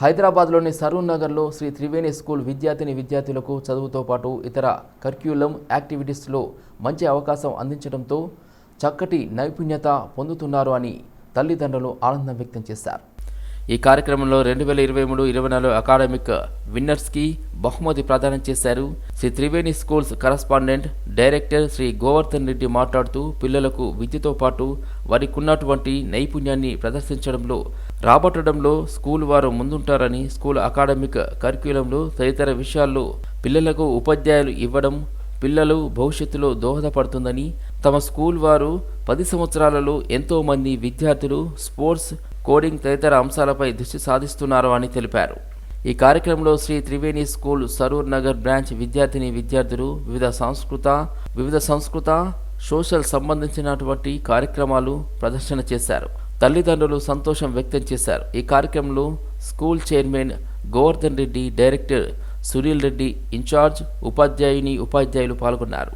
హైదరాబాద్లోని సరూన్ నగర్లో శ్రీ త్రివేణి స్కూల్ విద్యార్థిని విద్యార్థులకు చదువుతో పాటు ఇతర కర్క్యులం యాక్టివిటీస్లో మంచి అవకాశం అందించడంతో చక్కటి నైపుణ్యత పొందుతున్నారు అని తల్లిదండ్రులు ఆనందం వ్యక్తం చేశారు. ఈ కార్యక్రమంలో రెండు వేల ఇరవై మూడు ఇరవై నాలుగు అకాడమిక్ విన్నర్స్కి బహుమతి ప్రదానం చేశారు. Shri Triveni schools correspondent director Shri Govardhan Reddy మాట్లాడుతూ పిల్లలకు విద్యతో పాటు వారికి ఉన్నటువంటి నైపుణ్యాన్ని ప్రదర్శించడంలో రాబట్టడంలో స్కూల్ వారు ముందుంటారని స్కూల్ అకాడమిక్ కరిక్యులంలో తదితర విషయాల్లో పిల్లలకు ఉపాధ్యాయులు ఇవ్వడం పిల్లలు భవిష్యత్తులో దోహదపడుతుందని తమ స్కూల్ వారు పది సంవత్సరాలలో ఎంతోమంది విద్యార్థులు స్పోర్ట్స్ కోడింగ్ తదితర అంశాలపై దృష్టి సాధిస్తున్నారు అని తెలిపారు. ఈ కార్యక్రమంలో శ్రీ త్రివేణి స్కూల్ సరూర్ నగర్ బ్రాంచ్ విద్యార్థిని విద్యార్థులు వివిధ సంస్కృత వివిధ సంస్కృత సోషల్ సంబంధించినటువంటి కార్యక్రమాలు ప్రదర్శన చేశారు. తల్లిదండ్రులు సంతోషం వ్యక్తం చేశారు. ఈ కార్యక్రమంలో school chairman Govardhan Reddy director Sunil Reddy incharge ఉపాధ్యాయుని ఉపాధ్యాయులు పాల్గొన్నారు.